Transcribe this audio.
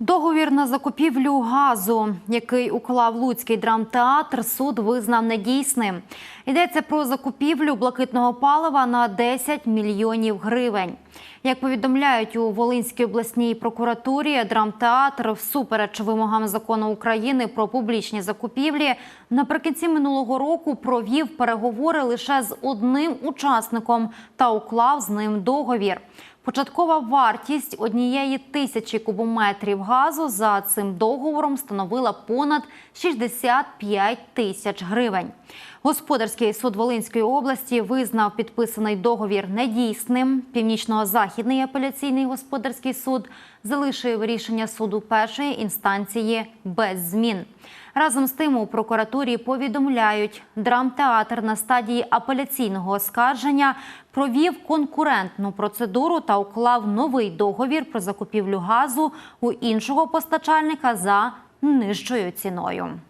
Договір на закупівлю газу, який уклав Луцький драмтеатр, суд визнав недійсним. Йдеться про закупівлю блакитного палива на 10 мільйонів гривень. Як повідомляють у Волинській обласній прокуратурі, драмтеатр всупереч вимогам закону України про публічні закупівлі наприкінці минулого року провів переговори лише з одним учасником та уклав з ним договір. Початкова вартість однієї тисячі кубометрів газу за цим договором становила понад 65 тисяч гривень. Господарський суд Волинської області визнав підписаний договір недійсним. Північно-західний апеляційний господарський суд залишив рішення суду першої інстанції без змін. Разом з тим у прокуратурі повідомляють, драмтеатр на стадії апеляційного оскарження провів конкурентну процедуру та уклав новий договір про закупівлю газу у іншого постачальника за нижчою ціною.